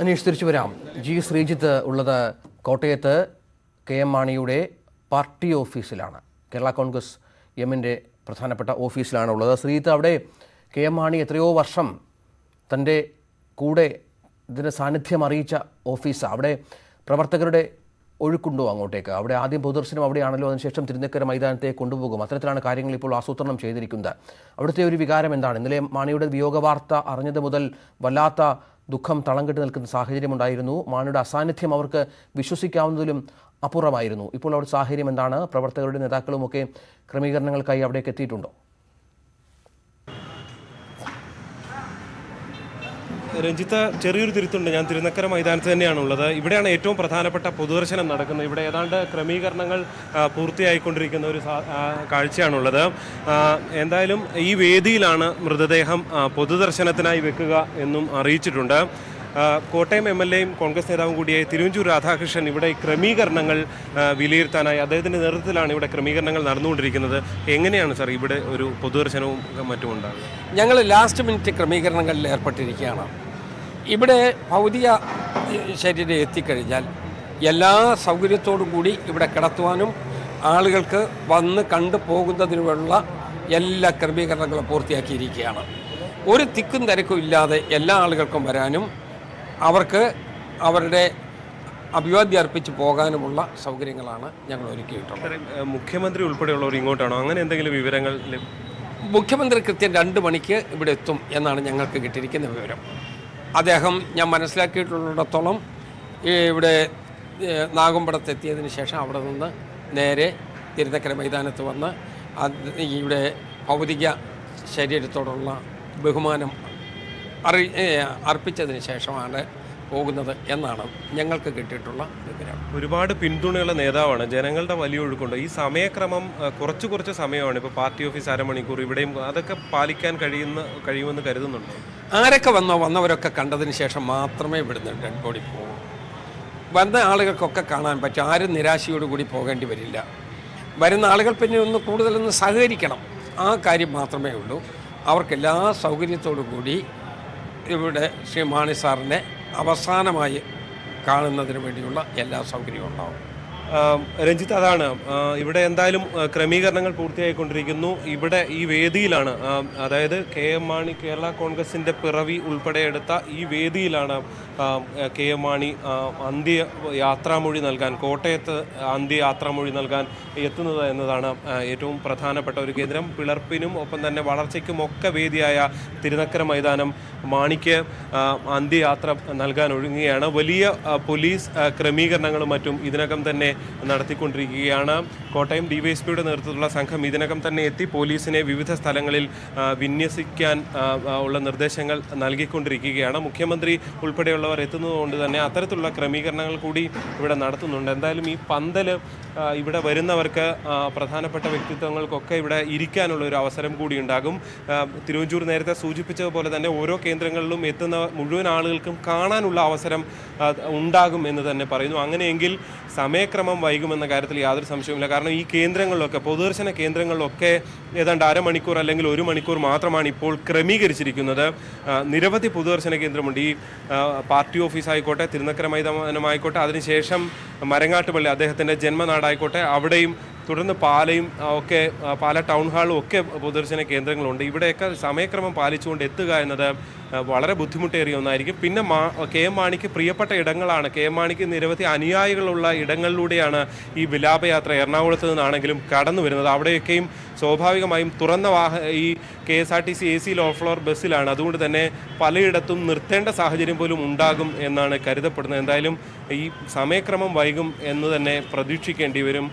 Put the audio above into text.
അനീഷ് തിരിച്ചു വരാം. ജി ശ്രീജിത്ത് ഉള്ളത് കോട്ടയത്ത് കെ എം മാണിയുടെ പാർട്ടി ഓഫീസിലാണ്. കേരള കോൺഗ്രസ് എമ്മിന്റെ പ്രധാനപ്പെട്ട ഓഫീസിലാണ് ഉള്ളത്. ശ്രീജിത്ത് അവിടെ കെ എം മാണി എത്രയോ വർഷം തന്റെ കൂടെ ഇതിന്റെ സാന്നിധ്യം അറിയിച്ച ഓഫീസാണ് അവിടെ പ്രവർത്തകരുടെ ഒഴുക്കുണ്ടോ അങ്ങോട്ടേക്ക്? അവിടെ ആദ്യം പൊതുദർശനം അവിടെയാണല്ലോ അതിനുശേഷം തിരുനക്കര മൈതാനത്തെ കൊണ്ടുപോകും. അത്തരത്തിലാണ് കാര്യങ്ങൾ ഇപ്പോൾ ആസൂത്രണം ചെയ്തിരിക്കുന്നത്. അവിടുത്തെ ഒരു വികാരം എന്താണ്? ഇന്നലെ മാണിയുടെ വിയോഗ വാർത്ത അറിഞ്ഞത് മുതൽ വല്ലാത്ത ദുഃഖം തളം നിൽക്കുന്ന സാഹചര്യമുണ്ടായിരുന്നു മാണിയുടെ അസാന്നിധ്യം അവർക്ക് വിശ്വസിക്കാവുന്നതിലും അപ്പുറമായിരുന്നു. ഇപ്പോൾ അവിടെ സാഹചര്യം എന്താണ്? പ്രവർത്തകരുടെ നേതാക്കളുമൊക്കെ ക്രമീകരണങ്ങൾക്കായി അവിടേക്ക് എത്തിയിട്ടുണ്ടോ? രഞ്ജിത്ത് ചെറിയൊരു തിരുത്തുണ്ട്. ഞാൻ തിരുനക്കര മൈതാനത്ത് തന്നെയാണ് ഉള്ളത് ഇവിടെയാണ് ഏറ്റവും പ്രധാനപ്പെട്ട പൊതുദർശനം നടക്കുന്നത്. ഇവിടെ ഏതാണ്ട് ക്രമീകരണങ്ങൾ പൂർത്തിയായിക്കൊണ്ടിരിക്കുന്ന ഒരു കാഴ്ചയാണുള്ളത്. എന്തായാലും ഈ വേദിയിലാണ് മൃതദേഹം പൊതുദർശനത്തിനായി വെക്കുക എന്നും അറിയിച്ചിട്ടുണ്ട്. കോട്ടയം എം എൽ എയും കോൺഗ്രസ് നേതാവും കൂടിയായ തിരുവഞ്ചൂർ രാധാകൃഷ്ണൻ ഇവിടെ ക്രമീകരണങ്ങൾ വിലയിരുത്താനായി അദ്ദേഹത്തിന്റെ നേതൃത്വത്തിലാണ് ഇവിടെ ക്രമീകരണങ്ങൾ നടന്നുകൊണ്ടിരിക്കുന്നത്. എങ്ങനെയാണ് സാർ ഇവിടെ ഒരു പൊതുദർശനവും മറ്റും ഉണ്ടാകുന്നത്? ഞങ്ങൾ ലാസ്റ്റ് മിനിറ്റ് ക്രമീകരണങ്ങളിൽ ഏർപ്പെട്ടിരിക്കുകയാണ്. ഇവിടെ ഭൗതിക ശരീരം എത്തിക്കഴിഞ്ഞാൽ എല്ലാ സൗകര്യത്തോടും കൂടി ഇവിടെ കിടത്തുവാനും ആളുകൾക്ക് വന്ന് കണ്ടു പോകുന്നതിനുമുള്ള എല്ലാ ക്രമീകരണങ്ങളും പൂർത്തിയാക്കിയിരിക്കുകയാണ്. ഒരു തിക്കും തിരക്കും ഇല്ലാതെ എല്ലാ ആളുകൾക്കും വരാനും അവർക്ക് അവരുടെ അഭിവാദ്യം അർപ്പിച്ച് പോകാനുമുള്ള സൗകര്യങ്ങളാണ് ഞങ്ങൾ ഒരുക്കിയിട്ടുള്ളത്. മുഖ്യമന്ത്രി ഉൾപ്പെടെയുള്ളവർ ഇങ്ങോട്ടാണോ? അങ്ങനെ എന്തെങ്കിലും വിവരങ്ങൾ മുഖ്യമന്ത്രി കൃത്യം രണ്ട് മണിക്ക് ഇവിടെ എത്തും എന്നാണ് ഞങ്ങൾക്ക് കിട്ടിയിരിക്കുന്ന വിവരം. അദ്ദേഹം ഞാൻ മനസ്സിലാക്കിയിട്ടുള്ളിടത്തോളം ഇവിടെ നാഗമ്പടത്തെത്തിയതിന് ശേഷം അവിടെ നിന്ന് നേരെ തിരുനക്കര മൈതാനത്ത് വന്ന് ഇവിടെ ഭൗതിക ശരീരത്തോടുള്ള ബഹുമാനം അറി അർപ്പിച്ചതിന് ശേഷമാണ് പോകുന്നത് എന്നാണ് ഞങ്ങൾക്ക് കിട്ടിയിട്ടുള്ള വിവരം. ഒരുപാട് പിന്തുണയുള്ള നേതാവാണ്. ജനങ്ങളുടെ വലിയ ഒഴുക്കുണ്ട്. ഈ സമയക്രമം കുറച്ച് കുറച്ച് സമയമാണ് ഇപ്പോൾ പാർട്ടി ഓഫീസ് അരമണിക്കൂർ ഇവിടെയും അതൊക്കെ പാലിക്കാൻ കഴിയുന്ന കഴിയുമെന്ന് കരുതുന്നുണ്ടോ? ആരൊക്കെ വന്നോ വന്നവരൊക്കെ കണ്ടതിന് ശേഷം മാത്രമേ ഇവിടുന്ന് ഡെഡ് ബോഡി പോകൂ വന്ന ആളുകൾക്കൊക്കെ കാണാൻ പറ്റും. ആരും നിരാശയോടുകൂടി പോകേണ്ടി വരില്ല. വരുന്ന ആളുകൾ പിന്നെ ഒന്ന് കൂടുതലൊന്ന് സഹകരിക്കണം. ആ കാര്യം മാത്രമേ ഉള്ളൂ. അവർക്ക് എല്ലാ സൗകര്യത്തോടു കൂടി ഇവിടെ ശ്രീ മാണി സാറിനെ അവസാനമായി കാണുന്നതിന് വേണ്ടിയുള്ള എല്ലാ സൗകര്യവും ഉണ്ടാവും. രഞ്ജിത്ത് അതാണ്. ഇവിടെ എന്തായാലും ക്രമീകരണങ്ങൾ പൂർത്തിയായിക്കൊണ്ടിരിക്കുന്നു. ഇവിടെ ഈ വേദിയിലാണ് അതായത് കെ എം മാണി കേരള കോൺഗ്രസിന്റെ പിറവി ഉൾപ്പെടെ എടുത്ത ഈ വേദിയിലാണ് കെ എം മാണി അന്ത്യ യാത്രാമൊഴി നൽകാൻ കോട്ടയത്ത് അന്ത്യ യാത്രാമൊഴി നൽകാൻ എത്തുന്നത് എന്നതാണ് ഏറ്റവും പ്രധാനപ്പെട്ട ഒരു കേന്ദ്രം. പിളർപ്പിനും ഒപ്പം തന്നെ വളർച്ചയ്ക്കും ഒക്കെ വേദിയായ തിരുനക്കര മൈതാനം മാണിക്ക് അന്ത്യയാത്ര നൽകാൻ ഒഴുങ്ങുകയാണ് വലിയ പോലീസ് ക്രമീകരണങ്ങളും മറ്റും ഇതിനകം തന്നെ നടത്തിക്കൊണ്ടിരിക്കുകയാണ്. കോട്ടയം ഡിവൈഎസ്പിയുടെ നേതൃത്വത്തിലുള്ള സംഘം ഇതിനകം തന്നെ എത്തി. പോലീസിനെ വിവിധ സ്ഥലങ്ങളിൽ വിന്യസിക്കാൻ ഉള്ള നിർദ്ദേശങ്ങൾ നൽകിക്കൊണ്ടിരിക്കുകയാണ്. മുഖ്യമന്ത്രി ഉൾപ്പെടെയുള്ളവർ എത്തുന്നതുകൊണ്ട് തന്നെ അത്തരത്തിലുള്ള ക്രമീകരണങ്ങൾ കൂടി ഇവിടെ നടത്തുന്നുണ്ട്. എന്തായാലും ഈ പന്തൽ ആ, ഇവിടെ വരുന്നവർക്ക് പ്രധാനപ്പെട്ട വ്യക്തിത്വങ്ങൾക്കൊക്കെ ഇവിടെ ഇരിക്കാനുള്ള ഒരു അവസരം കൂടി ഉണ്ടാകും തിരുവഞ്ചൂർ നേരത്തെ സൂചിപ്പിച്ചതുപോലെ തന്നെ ഓരോ കേന്ദ്രങ്ങളിലും എത്തുന്ന മുഴുവൻ ആളുകൾക്കും കാണാനുള്ള അവസരം ഉണ്ടാകും എന്ന് തന്നെ പറയുന്നു. അങ്ങനെയെങ്കിൽ സമയക്രമം വൈകുമെന്ന കാര്യത്തിൽ യാതൊരു സംശയവുമില്ല. കാരണം ഈ കേന്ദ്രങ്ങളിലൊക്കെ പൊതുദർശന കേന്ദ്രങ്ങളിലൊക്കെ ഏതാണ്ട് അരമണിക്കൂർ അല്ലെങ്കിൽ ഒരു മണിക്കൂർ മാത്രമാണ് ഇപ്പോൾ ക്രമീകരിച്ചിരിക്കുന്നത്. നിരവധി പൊതുദർശന കേന്ദ്രമുണ്ട്. ഈ പാർട്ടി ഓഫീസ് ആയിക്കോട്ടെ തിരുനക്കര മൈതാനമായിക്കോട്ടെ അതിനുശേഷം മരങ്ങാട്ടുപള്ളി അദ്ദേഹത്തിന്റെ ജന്മനാടായിക്കോട്ടെ അവിടെയും തുടർന്ന് പാലയും ഒക്കെ പാല ടൗൺ ഹാളും ഒക്കെ പൊതുദർശന കേന്ദ്രങ്ങളുണ്ട്. ഇവിടെയൊക്കെ സമയക്രമം പാലിച്ചുകൊണ്ട് എത്തുക എന്നത് വളരെ ബുദ്ധിമുട്ടേറിയ ഒന്നായിരിക്കും. പിന്നെ മാ കെ എം മാണിക്ക് പ്രിയപ്പെട്ട ഇടങ്ങളാണ്. കെ എം മാണിക്ക് നിരവധി അനുയായികളുള്ള ഇടങ്ങളിലൂടെയാണ് ഈ വിലാപയാത്ര എറണാകുളത്ത് നിന്നാണെങ്കിലും കടന്നു വരുന്നത് അവിടെയൊക്കെയും സ്വാഭാവികമായും തുറന്ന വാഹ ഈ K S R T C A C low floor ബസ്സിലാണ്. അതുകൊണ്ട് തന്നെ പലയിടത്തും നിർത്തേണ്ട സാഹചര്യം പോലും ഉണ്ടാകും എന്നാണ് കരുതപ്പെടുന്നത്. എന്തായാലും ഈ സമയക്രമം വൈകും എന്ന് തന്നെ പ്രതീക്ഷിക്കേണ്ടി വരും.